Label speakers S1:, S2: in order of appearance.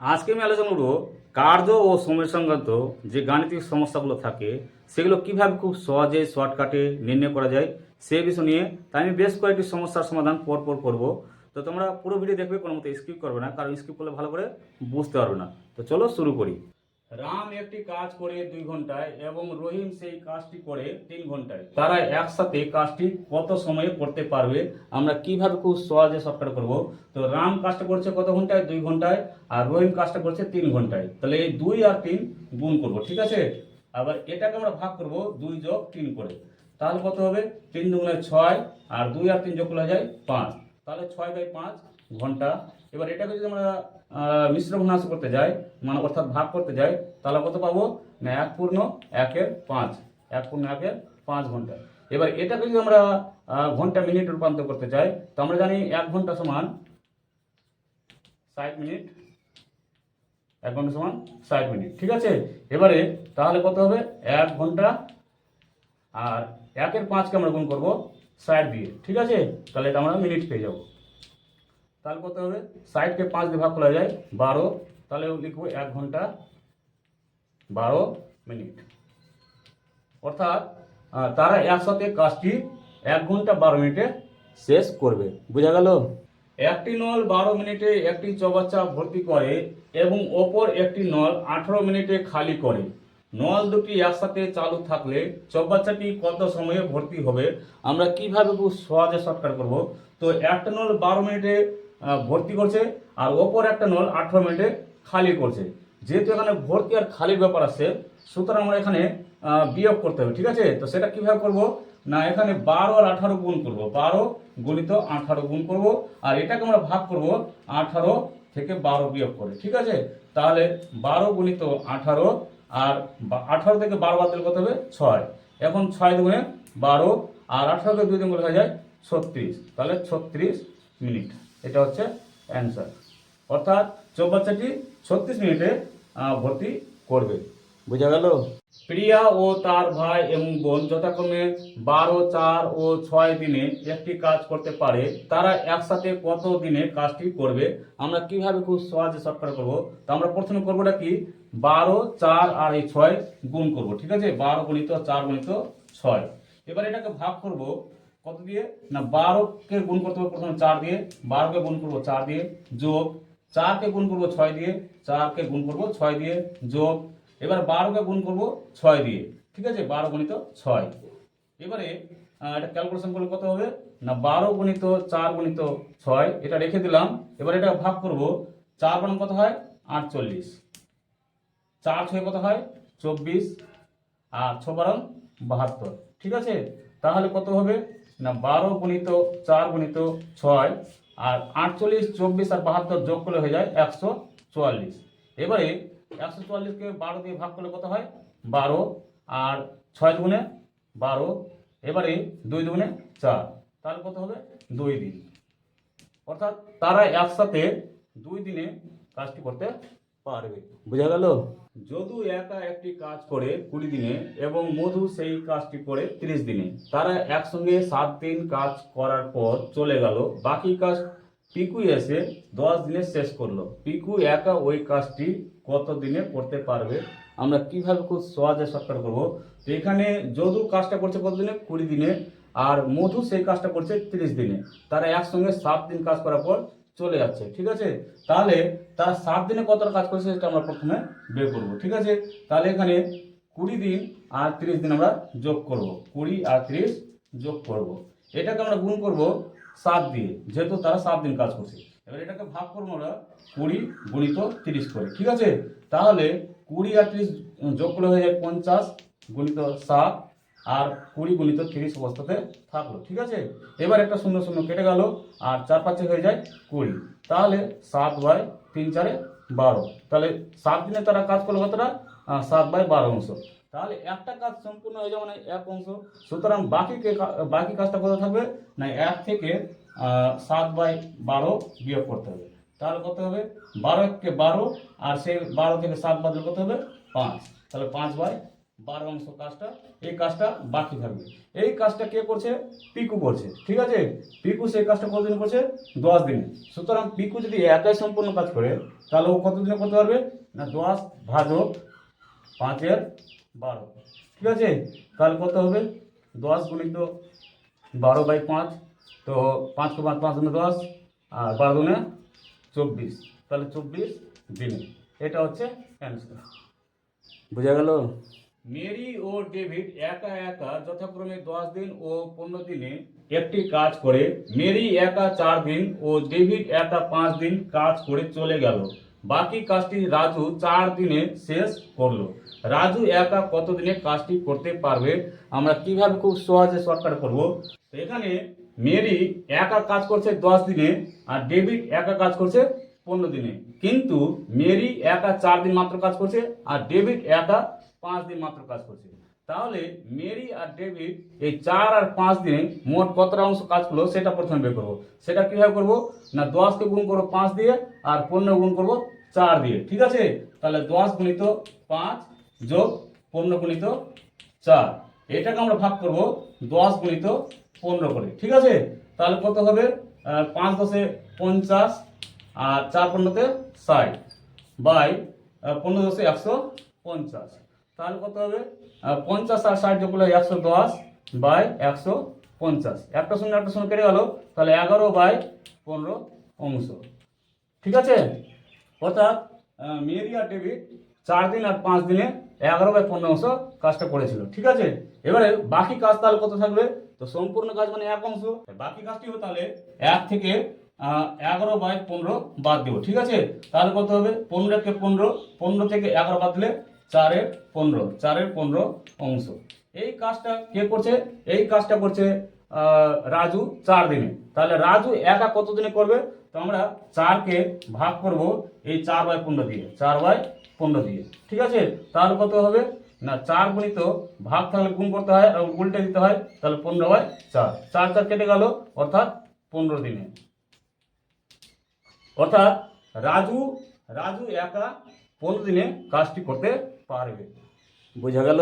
S1: আজকে আমি আলোচনা করব কার্য ও সময় সংক্রান্ত যে গাণিতিক সমস্যাগুলো থাকে, সেগুলো কীভাবে খুব সহজে শর্টকাটে নির্ণয় করা যায়, সে বিষয় নিয়ে। তাই আমি বেশ কয়েকটি সমস্যার সমাধান পরপর করব। তো তোমরা পুরো ভিডিও দেখবে কোনো মতো স্কিপ করবে না, কারণ স্কিপ করলে ভালো করে বুঝতে পারবে না। তো চলো শুরু করি। রাম একটি কাজ করে দুই ঘন্টায় এবং রহিম সেই কাজটি করে তিন ঘন্টায়। তারা একসাথে কাজটি কত সময়ে করতে পারবে, আমরা কীভাবে খুব সহজে শর্টকাট করব? তো রাম কাজটা করছে কত ঘন্টায়? দুই ঘন্টায়। আর রহিম কাজটা করছে তিন ঘন্টায়। তাহলে এই দুই আর তিন গুণ করব, ঠিক আছে? আবার এটাকে আমরা ভাগ করব দুই যোগ তিন করে। তাহলে কত হবে? তিন দুগুণে ছয়, আর দুই আর তিন যোগ হয়ে যায় পাঁচ। তাহলে ছয় বাই পাঁচ ঘণ্টা। এবার এটাকে যদি আমরা মিশ্র ভগ্নাংশ করতে যাই মানে অর্থাৎ ভাগ করতে যাই, তাহলে কত পাবো? না, এক পূর্ণ, একের পাঁচ। এক পূর্ণ, একের পাঁচ ঘণ্টা। এবার এটাকে যদি আমরা ঘণ্টা মিনিট রূপান্তর করতে চাই তো আমরা জানি এক ঘণ্টা সমান ষাট মিনিট। এক ঘণ্টা সমান ষাট মিনিট, ঠিক আছে? এবারে তাহলে কত হবে? এক ঘণ্টা। আর একের পাঁচকে আমরা গুণ করব ষাট দিয়ে, ঠিক আছে? তাহলে এটা আমরা মিনিট পেয়ে যাব। তাহলে কত হবে ষাটকে পাঁচ দিয়ে ভাগ করা যায়, বারো, তাহলে লিখব এক ঘণ্টা বারো মিনিট। অর্থাৎ তারা একসাথে কাজটি এক ঘণ্টা বারো মিনিটে শেষ করবে। বোঝা গেল? একটি নল বারো মিনিটে একটি চবাচ্চা ভর্তি করে এবং অপর একটি নল আঠারো মিনিটে খালি করে। নল দুটি একসাথে চালু থাকলে চৌবাচ্চাটি কত সময়ে ভর্তি হবে, আমরা কীভাবে খুব সহজে শর্টকাট করব? তো একটা নল বারো মিনিটে ভর্তি করছে, আর ওপর একটা নল আঠারো মিনিটে খালি করছে। যেহেতু এখানে ভর্তি আর খালির ব্যাপার আছে, সুতরাং আমরা এখানে বিয়োগ করতে হবে, ঠিক আছে? তো সেটা কীভাবে করব? না, এখানে বারো আর আঠারো গুণ করব। বারো গুণিত আঠারো গুণ করব, আর এটাকে আমরা ভাগ করব আঠারো থেকে বারো বিয়োগ করে, ঠিক আছে? তাহলে বারো গুণিত আঠারো, আর আঠারো থেকে বারো বাদ করতে হবে? ছয়। এখন ছয় দুগুণে বারো, আর আঠারোকে দুই দিন হয়ে যায় ছত্রিশ। তাহলে ছত্রিশ মিনিট। এটা হচ্ছে অ্যান্সার অর্থাৎ চৌবাচ্চাটি ছত্রিশ মিনিটে ভর্তি করবে। বোঝা গেল? প্রিয়া ও তার ভাই এবং বোন যথাক্রমে বারো, চার ও ছয় দিনে একটি কাজ করতে পারে। তারা একসাথে কত দিনে কাজটি করবে? আমরা কীভাবে খুব সহজে শর্টকাট করব? তো আমরা প্রথমে করবোটা কি? বারো, চার আর এই ছয় গুণ করব, ঠিক আছে? বারো গণিত চার গণিত ছয়। এবার এটাকে ভাগ করব। কত দিয়ে? না, বারোকে গুণ করতে হবে প্রথমে চার দিয়ে, বারোকে গুণ করব চার দিয়ে, যোগ চারকে গুণ করব ছয় দিয়ে, চারকে গুণ করব ছয় দিয়ে, যোগ, এবার বারোকে গুণ করব ছয় দিয়ে, ঠিক আছে? বারো গণিত ছয়। এবারে এটা ক্যালকুলেশন করলে কত হবে? না, বারো গণিত চার গণিত ছয়, এটা রেখে দিলাম। এবার এটা ভাগ করব, চার বানাম কত হয়? আটচল্লিশ। চার ছয় কত হয়? চব্বিশ। আর ছ বারণ বাহাত্তর, ঠিক আছে? তাহলে কত হবে? না, বারো গুণিত চার গুণিত ছয় আর আটচল্লিশ, চব্বিশ আর বাহাত্তর যোগ করলে হয়ে যায় একশো চুয়াল্লিশ। এবারে একশো চুয়াল্লিশকে বারো দিয়ে ভাগ করলে কত হয়? বারো আর ছয় দুগুণে বারো। এবারে দুই দুগুণে চার। তাহলে কত হবে? দুই দিন। অর্থাৎ তারা একসাথে দুই দিনে কাজটি করতে পারবে। বোঝা গেল? যদু একা একটি কাজ করে কুড়ি দিনে এবং মধু সেই কাজটি করে তিরিশ দিনে। তারা একসঙ্গে সাত দিন কাজ করার পর চলে গেল। বাকি কাজ পিকু এসে দশ দিনে শেষ করল। পিকু একা ওই কাজটি কত দিনে করতে পারবে? আমরা কীভাবে খুব সহজে শর্টকাট করব? তো এখানে যদু কাজটা করছে কত দিনে? কুড়ি দিনে। আর মধু সেই কাজটা করছে তিরিশ দিনে। তারা একসঙ্গে সাত দিন কাজ করার পর চলে যাচ্ছে, ঠিক আছে? তাহলে তার সাত দিনে কতটা কাজ করেছে সেটা আমরা প্রথমে বের করব, ঠিক আছে? তাহলে এখানে কুড়ি দিন আর তিরিশ দিন আমরা যোগ করব, কুড়ি আর তিরিশ যোগ করব। এটাকে আমরা গুণ করব সাত দিয়ে, যেহেতু তারা সাত দিন কাজ করছে। এবার এটাকে ভাগ করব আমরা কুড়ি গুণিত তিরিশ করে, ঠিক আছে? তাহলে কুড়ি আর তিরিশ যোগ করলে হয়ে যায় পঞ্চাশ গুণিত সাত আর কুড়ি গুণিত তিরিশ অবস্থাতে থাকল, ঠিক আছে? এবার একটা শূন্য শূন্য কেটে গেল, আর চার পাঁচে হয়ে যায় কুড়ি। তাহলে সাত বাই তিন চারে বারো। তাহলে সাত দিনে তারা কাজ করল কতটা? সাত বাই বারো অংশ। তাহলে একটা কাজ সম্পূর্ণ হয়ে যাবে মানে এক অংশ। সুতরাং বাকি বাকি কাজটা কত থাকবে? না, এক থেকে সাত বাই বারো বিয়োগ করতে হবে। তাহলে কত হবে? বারো কে বারো, আর সেই বারো থেকে সাত বাদ কত হবে? পাঁচ। তাহলে পাঁচ বাই বারো অংশ কাজটা, এই কাজটা বাকি থাকবে। এই কাজটা কে করছে? পিকু করছে। ঠিক আছে? পিকু সেই কাজটা কতদিন করছে? দশ দিনে। সুতরাং পিকু যদি একাই সম্পূর্ণ কাজ করে, তাহলে ও কতদিনে করতে পারবে? না, দশ ভাজক পাঁচের বারো। ঠিক আছে? তাহলে কত হবে? দশ গুণিত বারো বাই পাঁচ, তো পাঁচ পাঁচ পাঁচ দুনে দশ, আর বারো দুনে চব্বিশ। তাহলে চব্বিশ দিনে। এটা হচ্ছে অ্যান্সার। বোঝা গেল? মেরি ও ডেভিড একা একা যথাক্রমে দশ দিন ও পনেরো দিনে একটি কাজ করে, মেরি একা চার দিন ও ডেভিড একা পাঁচ দিন কাজ করে চলে গেল। বাকি কাজটি রাজু চার দিনে শেষ করল। রাজু একা কত দিনে কাজটি করতে পারবে? আমরা কীভাবে খুব সহজে শর্টকাট করব? এখানে মেরি একা কাজ করছে দশ দিনে আর ডেভিড একা কাজ করছে পনেরো দিনে। কিন্তু মেরি একা চার দিন মাত্র কাজ করছে আর ডেভিড একা পাঁচ দিন মাত্র কাজ করছে তাহলে মেরি আর ডেভিড এই চার আর পাঁচ দিনে মোট কতটা অংশ কাজ করল সেটা প্রথমে বের করব। সেটা কীভাবে করব? না দশকে গুণ করব পাঁচ দিয়ে আর পনেরো গুণ করব চার দিয়ে। ঠিক আছে? তাহলে দশ গুণিত পাঁচ যোগ পনেরো গুণিত চার। এটাকে আমরা ভাগ করব দশ গুণিত পনেরো করে। ঠিক আছে? তাহলে কত হবে? পাঁচ দশে পঞ্চাশ আর চার পনেরোতে ষাট। বাই পনেরো দশে একশো পঞ্চাশ। তাহলে কত হবে? পঞ্চাশ আর ষাট যোগ করলে একশো দশ বাই একশো পঞ্চাশ। একটা শূন্য একটা শূন্য কেটে গেল তাহলে এগারো বাই পনেরো অংশ। ঠিক আছে? অর্থাৎ আহ, মেরি আর ডেভিড চার দিন আর পাঁচ দিনে এগারো বাই পনেরো অংশ কাজটা করেছিল। ঠিক আছে? এবারে বাকি কাজ তাহলে কত থাকবে? তো সম্পূর্ণ কাজ মানে এক অংশ। বাকি কাজটি হবে তাহলে এক থেকে এগারো বাই পনেরো বাদ দেবো। ঠিক আছে? তাহলে কত হবে? পনেরো একে পনেরো পনেরো থেকে এগারো বাদ দিলে চারের পনেরো চারের পনেরো অংশ। এই কাজটা কে করছে? এই কাজটা করছে রাজু চার দিনে। তাহলে রাজু একা কত দিনে করবে? তো আমরা চারকে ভাগ করব এই চার বাই পনেরো দিয়ে, চার বাই পনেরো দিয়ে। ঠিক আছে? তাহলে কত হবে? না, চার গুণিত ভাগ থাকলে গুণ করতে হয় আর উল্টে দিতে হয়, তাহলে পনেরো বাই চার। চার চার কেটে গেল, অর্থাৎ পনেরো দিনে। অর্থাৎ রাজু রাজু একা পনেরো দিনে কাজটি করতে পারবে। বোঝা গেল?